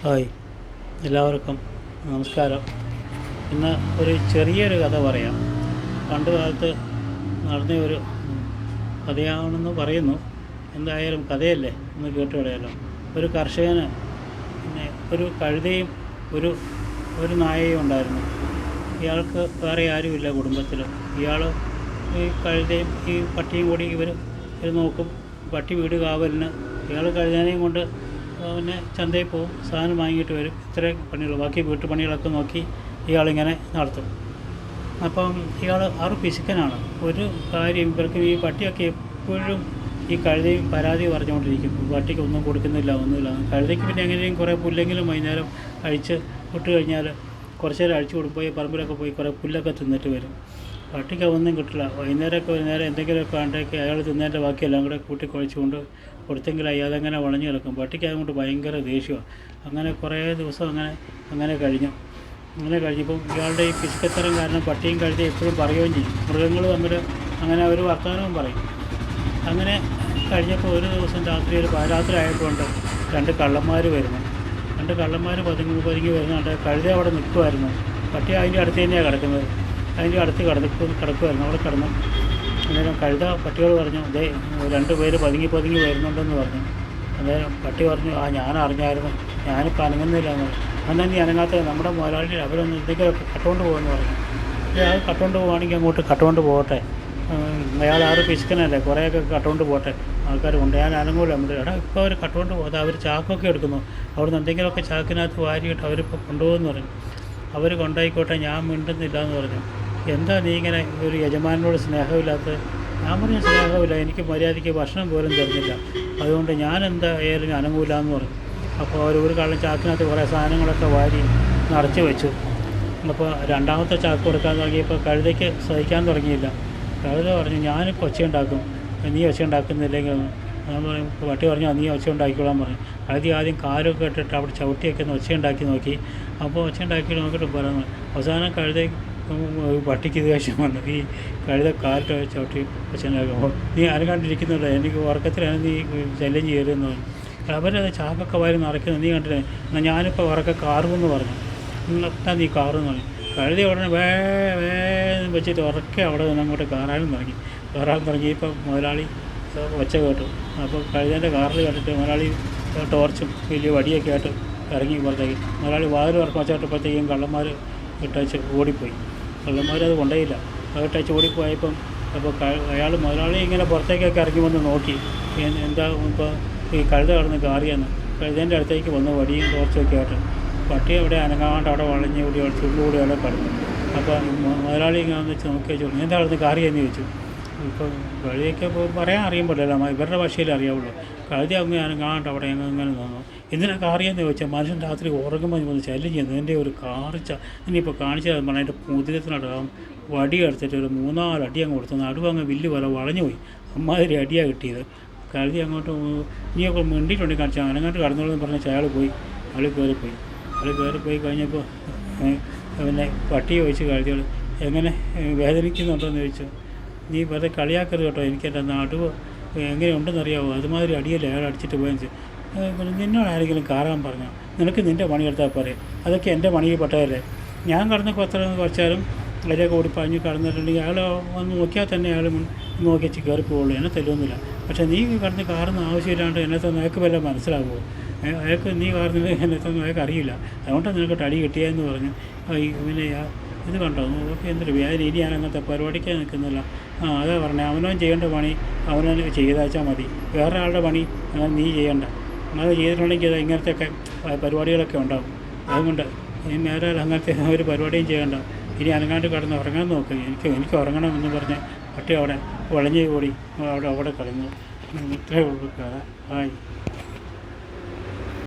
Hi. എല്ലാവർക്കും നമസ്കാരം. ഇന്ന് ഒരു ചെറിയൊരു കഥ പറയാം. പണ്ട് കാലത്ത് നടന്ന ഒരു കഥയാണെന്ന് പറയുന്നു. എന്തായാലും കഥയല്ലേ? ഒന്ന് കേട്ടുകളയാലോ ഒരു കർഷകന് പിന്നെ ഒരു കഴുതയും ഒരു ഒരു നായയും ഉണ്ടായിരുന്നു. ഇയാൾക്ക് വേറെ ആരുമില്ല കുടുംബത്തിൽ ഇയാൾ ഈ കഴുതയും ഈ പട്ടിയും കൂടി ഇവർ നോക്കും. പട്ടി വീട് കാവലിന്. ഇയാൾ കഴുതനെയും കൊണ്ട് പിന്നെ ചന്തയിൽ പോകും സാധനം വാങ്ങിയിട്ട് വരും. ഇത്രയും പണികൾ ബാക്കി വീട്ടുപണികളൊക്കെ നോക്കി ഇയാളിങ്ങനെ നടത്തും. അപ്പം ഇയാൾ ആറ് പിശുക്കനാണ് ഒരു കാര്യം ഇവർക്ക് ഈ പട്ടിയൊക്കെ എപ്പോഴും ഈ കഴുതയും പരാതി പറഞ്ഞുകൊണ്ടിരിക്കും. പട്ടിക്ക് ഒന്നും കൊടുക്കുന്നില്ല ഒന്നുമില്ല. കഴുതയ്ക്ക് പിന്നെ എങ്ങനെയും കുറേ പുല്ലെങ്കിലും വൈകുന്നേരം അഴിച്ച് വിട്ട് കഴിഞ്ഞാൽ കുറച്ച് നേരം അഴിച്ചു കൊടുക്കും പോയി പറമ്പിലൊക്കെ പോയി കുറേ പുല്ലൊക്കെ തിന്നിട്ട് വരും. പട്ടിക്ക് ഒന്നും കിട്ടില്ല. വൈകുന്നേരമൊക്കെ വൈകുന്നേരം നേരം എന്തെങ്കിലുമൊക്കെ ആണ്ടേക്ക് അയാൾ തിന്നതിന്റെ ബാക്കിയെല്ലാം കൂടെ കൂട്ടി കുഴച്ചുകൊണ്ട് കൊടുത്തെങ്കിലായി അതങ്ങനെ വളഞ്ഞു കിടക്കും. പട്ടിക്ക് അതുകൊണ്ട് ഭയങ്കര ദേഷ്യമാണ് അങ്ങനെ കുറേ ദിവസം അങ്ങനെ അങ്ങനെ കഴിഞ്ഞു. അങ്ങനെ കഴിഞ്ഞപ്പം ഇയാളുടെ ഈ പിശുക്കത്തരം കാരണം പട്ടിയും കഴുതയും എപ്പോഴും പറയുകയും ചെയ്യും. മൃഗങ്ങൾ തമ്മിൽ അങ്ങനെ ഒരു വർത്തമാനവും പറയും. അങ്ങനെ കഴിഞ്ഞപ്പോൾ ഒരു ദിവസം രാത്രി ഒരു പാരാത്രി ആയതുകൊണ്ട് രണ്ട് കള്ളന്മാർ വരുന്നു. രണ്ട് കള്ളന്മാർ പതുങ്ങി പതുങ്ങി വരുന്നുണ്ട്. കഴുത അവിടെ നിൽക്കുമായിരുന്നു പട്ടി അതിന്റെ അടുത്ത് തന്നെയാണ് കിടക്കുന്നത്. അതിന്റെ അടുത്ത് കിടക്കും കിടക്കുമായിരുന്നു അവിടെ കിടന്നു. അന്നേരം കഴുത പട്ടിയോട് പറഞ്ഞു ദേ രണ്ട് പേര് പതുങ്ങി പതുങ്ങി വരുന്നുണ്ടെന്ന് പറഞ്ഞു. അന്നേരം പട്ടി പറഞ്ഞു ആ ഞാൻ അറിഞ്ഞായിരുന്നു ഞാനിപ്പോൾ അനങ്ങുന്നില്ല എന്ന് പറഞ്ഞു എന്നാൽ നീ അനങ്ങാത്ത നമ്മുടെ മുതലാളി അവരൊന്ന് ഇതൊക്കെ കട്ടുകൊണ്ട് പോകുമെന്ന് പറഞ്ഞു. അയാൾ കട്ടുകൊണ്ട് പോവുകയാണെങ്കിൽ അങ്ങോട്ട് കട്ടുകൊണ്ട് പോകട്ടെ. അയാൾ ആറ് പിശുക്കനല്ലേ? കുറേയൊക്കെ കട്ടുകൊണ്ട് പോട്ടെ ആൾക്കാർ കൊണ്ട് ഞാൻ അനങ്ങൂല. നമ്മുടെ എടാ ഇപ്പോൾ അവർ കട്ടുകൊണ്ട് പോകാതെ അവർ ചാക്കൊക്കെ എടുക്കുന്നു. അവിടുന്ന് എന്തെങ്കിലുമൊക്കെ ചാക്കിനകത്ത് വാരിയിട്ട് അവരിപ്പോൾ കൊണ്ടുപോകുമെന്ന് പറഞ്ഞു. അവർ കൊണ്ടായിക്കോട്ടെ ഞാൻ മിണ്ടുന്നില്ല എന്ന് പറഞ്ഞു. എന്താ നീ ഇങ്ങനെ ഒരു യജമാനോട് സ്നേഹമില്ലാത്തത് ഞാൻ പറഞ്ഞ സ്നേഹമില്ല എനിക്ക് മര്യാദയ്ക്ക് ഭക്ഷണം പോലും തരുന്നില്ല. അതുകൊണ്ട് ഞാൻ എന്തായാലും അനങ്ങൂല എന്ന് പറഞ്ഞു. അപ്പോൾ അവർ ഒരു കള്ളം ചാക്കിനകത്ത് കുറേ സാധനങ്ങളൊക്കെ വാരി നിറച്ച് വെച്ചു. അപ്പോൾ രണ്ടാമത്തെ ചാക്ക് കൊടുക്കാൻ തുടങ്ങിയപ്പോൾ കഴുതയ്ക്ക് സഹിക്കാൻ തുടങ്ങിയില്ല. കഴുത പറഞ്ഞു ഞാൻ ഒച്ച ഉണ്ടാക്കും നീ ഒച്ച ഉണ്ടാക്കുന്നില്ലെങ്കിൽ ഞാൻ പറയും വട്ടി പറഞ്ഞു നീ ഒച്ച ഉണ്ടാക്കിക്കോളാൻ പറഞ്ഞു കഴുതി ആദ്യം കാലൊക്കെ ഇട്ടിട്ട് അവിടെ ചവിട്ടിയൊക്കെ ഒന്ന് ഒച്ച ഉണ്ടാക്കി നോക്കി. അപ്പോൾ ഒച്ച ഉണ്ടാക്കി നോക്കിയിട്ട് പറഞ്ഞു അവസാനം കഴുത പട്ടിക്ക് ദേഷ്യം വന്നു ഈ കഴുത കാലിട്ട് ചവിട്ടി അച്ഛനാകുമ്പോൾ നീ അനങ്ങാണ്ടിരിക്കുന്നുണ്ട് എനിക്ക് ഉറക്കത്തിലാണ് നീ ചലഞ്ച് ചെയ്യരുതെന്ന് പറഞ്ഞു. അവരത് ചാക്കൊക്കെ വാരി നിറയ്ക്കുന്നത് നീ കണ്ടില്ലേ? എന്നാൽ ഞാനിപ്പോൾ ഉറക്കെ കാറുമെന്ന് പറഞ്ഞു. എന്നാ നീ കാറെന്ന് പറഞ്ഞു. കഴുതി ഉടനെ വേ വേന്ന് വെച്ചിട്ട് ഉറക്കെ അവിടെ നിന്ന് അങ്ങോട്ട് കാറാനും തുടങ്ങി. കാറാൻ തുടങ്ങി ഇപ്പം മുതലാളി ഒച്ച കേട്ടു. അപ്പോൾ കഴുതേന്റെ കാറിൽ കേട്ടിട്ട് മുതലാളി ടോർച്ചും വലിയ വടിയൊക്കെ ആയിട്ട് ഇറങ്ങി പുറത്തേക്ക്. മുതലാളി വാതിൽ ഉറക്കം വെച്ചിട്ടപ്പോഴത്തേക്കും കള്ളന്മാർ ഇട്ടച്ച് ഓടിപ്പോയി. കള്ളന്മാർ അത് കൊണ്ടേയില്ല ഇട്ടച്ച് ഓടിപ്പോയപ്പം അപ്പോൾ അയാൾ മുതലാളി ഇങ്ങനെ പുറത്തേക്കൊക്കെ ഇറങ്ങി വന്ന് നോക്കി. എന്താ ഇപ്പോൾ ഈ കഴുത കടന്ന് കാറിയെന്ന്. കഴുതേന്റെ അടുത്തേക്ക് വന്ന് വടിയും ടോർച്ചൊക്കെ ആയിട്ട്. പട്ടി അവിടെ അനങ്ങാണ്ട് അവിടെ വളഞ്ഞ് കൂടി ചുള്ളുകൂടി അവിടെ കടന്നു. അപ്പോൾ മുതലാളി ഇങ്ങനെ വെച്ച് നോക്കിയാൽ ചോദിച്ചു എന്താ കടന്ന് കാറിയെന്ന് ചോദിച്ചു? ഇപ്പോൾ കഴുതിയൊക്കെ പറയാൻ പറ്റില്ല. ഇവരുടെ ഭാഷയിൽ അറിയാവുള്ളൂ. കഴുതി അങ്ങ് കാണട്ടെ അവിടെ അങ്ങ് ഇങ്ങനെ നിന്നു. എന്തിനാ അറിയാമെന്ന് ചോദിച്ചാൽ മനുഷ്യൻ രാത്രി ഉറങ്ങുമ്പോൾ വന്ന് ശല്യം ചെയ്യുന്നു എന്റെ ഒരു കാർച്ച ഇനിയിപ്പോൾ കാണിച്ചാൽ പറഞ്ഞാൽ എന്റെ മുതിരത്തിനടക്കം വടി എടുത്തിട്ട് ഒരു മൂന്നാൽ അടി അങ്ങ് കൊടുത്തു. നടുവ് അങ്ങ് വില്ല് പോലെ വളഞ്ഞു പോയി. അമ്മാതിരി അടിയാണ് കിട്ടിയത്. കഴുതി അങ്ങോട്ട് ഇനിയൊക്കെ മിണ്ടിയിട്ടുണ്ടെങ്കിൽ കാണിച്ചാൽ അനങ്ങോട്ട് കടന്നോളെന്ന് പറഞ്ഞാൽ അയാൾ പോയി. അയാൾ കയറിപ്പോയി അയാൾ കയറിപ്പോയി കഴിഞ്ഞപ്പോൾ പിന്നെ പട്ടി ചോദിച്ചു കഴുതികൾ എങ്ങനെ വേദനിക്കുന്നുണ്ടോ വേദനിക്കുന്നുണ്ടോയെന്ന് ചോദിച്ചു. നീ വെറുതെ കളിയാക്കരുത് കേട്ടോ എനിക്കെന്റെ നടുവ് എങ്ങനെയുണ്ടെന്നറിയാവോ അതുമാതിരി അടിയല്ലേ അയാൾ അടിച്ചിട്ട് പോയെന്ന്. നിന്നോട് ആരെങ്കിലും കാറാൻ പറഞ്ഞോ? നിനക്ക് നിന്റെ പണിയെടുത്താൽ പോരെ. അതൊക്കെ എന്റെ പണിയിൽ പെട്ടതല്ലേ ഞാൻ കടന്ന് പത്ര കുറച്ചാലും അതിലേക്ക് ഓടി പാഞ്ഞ് കടന്നിട്ടുണ്ടെങ്കിൽ അയാൾ വന്ന് നോക്കിയാൽ തന്നെ അയാൾ നോക്കി വെച്ച് കയറി പോവുള്ളൂ. എന്നെ തല്ലുന്നില്ല പക്ഷേ നീ കടന്ന് കാറുന്ന ആവശ്യമില്ലാണ്ട് എന്നെ തന്നെ അയാൾക്ക് വല്ല മനസ്സിലാകുമോ അയാൾക്ക് നീ കാർന്നില്ല എന്നെ തന്നെ അയാൾക്ക് അറിയില്ല. അതുകൊണ്ടാണ് നിനക്ക് തടി കിട്ടിയതെന്ന് പറഞ്ഞു. പിന്നെ ഇത് കണ്ടോ? നോക്കി എന്തൊരു വ്യാജ രീതിയാണ് അങ്ങനത്തെ പരിപാടിക്ക് നിൽക്കുന്നില്ല ആ അതാ പറഞ്ഞത് അവനവൻ ചെയ്യേണ്ട പണി അവനവൻ ചെയ്താച്ചാൽ മതി. വേറെ ആളുടെ പണി അങ്ങനെ നീ ചെയ്യണ്ട. അത് ചെയ്തിട്ടുണ്ടെങ്കിൽ അത് ഇങ്ങനത്തെയൊക്കെ പരിപാടികളൊക്കെ ഉണ്ടാകും അതുകൊണ്ട് ഇനി നേരെ അങ്ങനത്തെ ഒരു പരിപാടിയും ചെയ്യണ്ട. ഇനി അനങ്ങാണ്ട് കിടന്ന് ഉറങ്ങാൻ നോക്ക്. എനിക്ക് എനിക്ക് ഉറങ്ങണം എന്ന് പറഞ്ഞ് പട്ടി അവിടെ വളഞ്ഞു കൂടി അവിടെ അവിടെ കളഞ്ഞു ഇത്രയേ ഉള്ളൂ കഥ. ഹായ്